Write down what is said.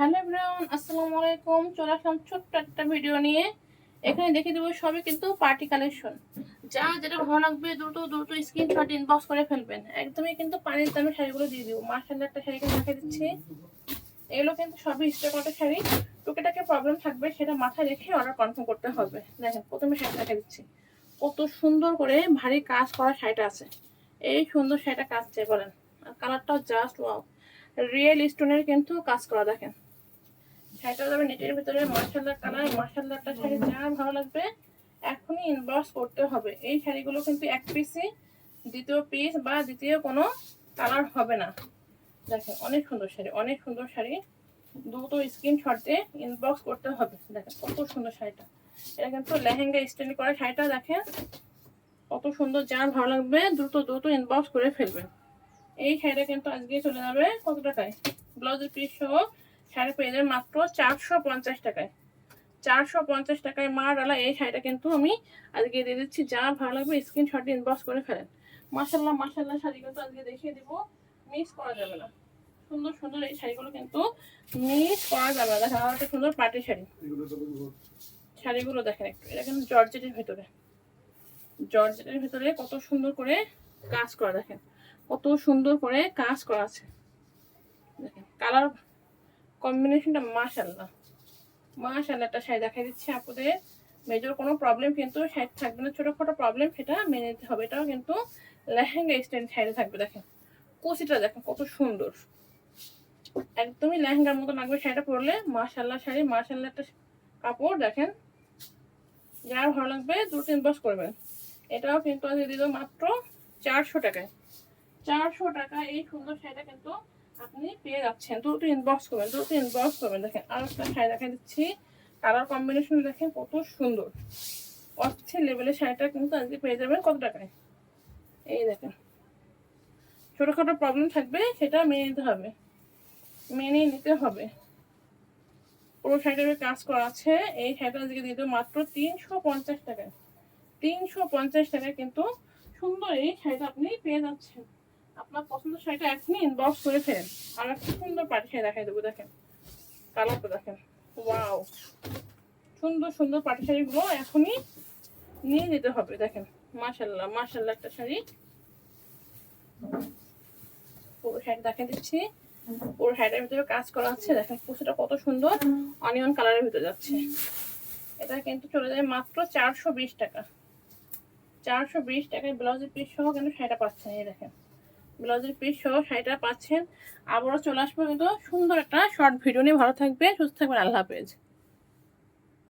Hello everyone, আসসালামু আলাইকুম। চলে আসলাম ছোট্ট একটা ভিডিও নিয়ে। এখানে দেখে দেবো সবই কিন্তু পার্টি কালেকশন যা যেটা ভালো লাগবে, দ্রুত দ্রুত স্ক্রিনশট ইনবক্স করে ফেলবেন। একদমই কিন্তু পানির দামে শাড়িগুলো দিয়ে দিব। মার্শাল্লাহ একটা শাড়িকে দেখা দিচ্ছি। এগুলো কিন্তু সবই স্টক কটা শাড়ি। টুকিটাকে প্রবলেম থাকবে, সেটা মাথায় রেখে অর্ডার কনফার্ম করতে হবে। দেখেন, প্রথমে শাড়ি দেখা দিচ্ছি। কত সুন্দর করে ভারী কাজ করা শাড়িটা আছে। এই সুন্দর শাড়িটা কাজ চাই, বলেন। আর কালারটাও জাস্ট ওয়াও রিয়েল স্টোনের কিন্তু কাজ করা, দেখেন। শাড়িটা যাবে নেটের ভিতরে মার্শাল্লাহ কালার মার্শাল্লাহটা শাড়ি যা ভালো লাগবে এখনই ইনবক্স করতে হবে। এই শাড়িগুলো কিন্তু এক পিসই দ্বিতীয় পিস বা দ্বিতীয় কোনো কালার হবে না। দেখেন, অনেক সুন্দর শাড়ি, অনেক সুন্দর শাড়ি। দ্রুত স্ক্রিনশটে ইনবক্স করতে হবে। দেখেন, কত সুন্দর শাড়িটা। এটা কিন্তু লেহেঙ্গা স্টাইল করা শাড়িটা, দেখেন। কত সুন্দর যার ভালো লাগবে, দ্রুত দ্রুত ইনবক্স করে ফেলবেন। এই শাড়িটা কিন্তু আজকে চলে যাবে কত টাকায়? ব্লাউজের পিস সহ শাড়ি পেয়ে যাবে মাত্র চারশো পঞ্চাশ টাকায়। চারশো পঞ্চাশ টাকায় মা ডালা এই শাড়িটা কিন্তু আমি আজকে দিয়ে দিচ্ছি। যা ভালো লাগবে স্ক্রিনশট ইনবক্স করে ফেলেন। মাসাল্লাহ মাসাল্লাহ শাড়ি কিন্তু আজকে দেখিয়ে দিব। মিস করা যাবে না। সুন্দর সুন্দর এই শাড়িগুলো কিন্তু মিস করা যাবে না। আর একটা সুন্দর পাটি শাড়ি। শাড়িগুলো দেখেন একটু। এটা কিন্তু জর্জেটের ভেতরে। জর্জেটের ভেতরে কত সুন্দর করে কাজ করা দেখেন। কত সুন্দর করে কাজ করা আছে। দেখেন কালার কম্বিনেশনটা মাশাল্লাহ মাশাল্লাহ একটা শাড়ি দেখাই দিচ্ছি আপনাদের মেজর কোনো প্রবলেম কিন্তু শাড়ি থাকবে না, ছোটোখাটো প্রবলেম সেটা মেনে নিতে হবে। এটাও কিন্তু লেহেঙ্গা স্টাইল শাড়ি থাকবে, দেখেন। কুচিটা দেখেন, কত সুন্দর। একদমই লেহেঙ্গার মতো লাগবে শাড়িটা পরলে। মাশাল্লাহ শাড়ি মাশাল্লাহ একটা কাপড়, দেখেন। যার ভালো লাগবে, দু তিন ইনবক্স করবেন। এটাও কিন্তু আজকে দিল মাত্র চারশো টাকায়। চারশো টাকা এই সুন্দর শাড়িটা কিন্তু আপনি পেয়ে যাচ্ছেন। দ্রুত ইনবক্স করবেন দ্রুত ইনবক্স করবেন। দেখেন, আর একটা শাড়ি দেখা দিচ্ছি। কালার কম্বিনেশন দেখেন কত সুন্দর। অচ্ছে লেভেলের শাড়িটা কিন্তু আজকে পেয়ে যাবেন কত টাকায়? এই দেখেন। ছোটোখাটো প্রবলেম থাকবে, সেটা মেনে নিতে হবে। মেনে নিতে হবে। পুরো শাড়িটার কাজ করা আছে। এই শাড়িটা আজকে দিয়ে মাত্র তিনশো পঞ্চাশ টাকায়। তিনশো পঞ্চাশ টাকায় কিন্তু সুন্দর এই শাড়িটা আপনি পেয়ে যাচ্ছেন। আপনার পছন্দের শাড়িটা এখনই ইনবক্স করে ফেলেন। আর একটা সুন্দর পাটি শাড়ি দেখাই দেবো, দেখেন। কালারটা দেখেন। ওয়াও সুন্দর সুন্দর পাটি শাড়িগুলো এখনই নিয়ে যেতে হবে, দেখেন। মাশাল্লাহ মাশাল্লাহ একটা শাড়ি। পুরো শাড়ি দেখা দিচ্ছি। পুরো শাড়িটার ভিতরে কাজ করা আছে। দেখেন কুচিটা কত সুন্দর। অনিয়ন কালারের ভিতরে যাচ্ছে। এটা কিন্তু চলে যায় মাত্র চারশো বিশ টাকা। চারশো বিশ টাকায় ব্লাউজের পিস সহ কিন্তু শাড়িটা পাচ্ছেন, এই দেখেন। ব্লাউজের পিস সহ শাড়িটা পাচ্ছেন। আবারও চলে আসব কিন্তু সুন্দর একটা শর্ট ভিডিও নিয়ে। ভালো থাকবে সুস্থ থাকবেন, আল্লাহ হাফেজ।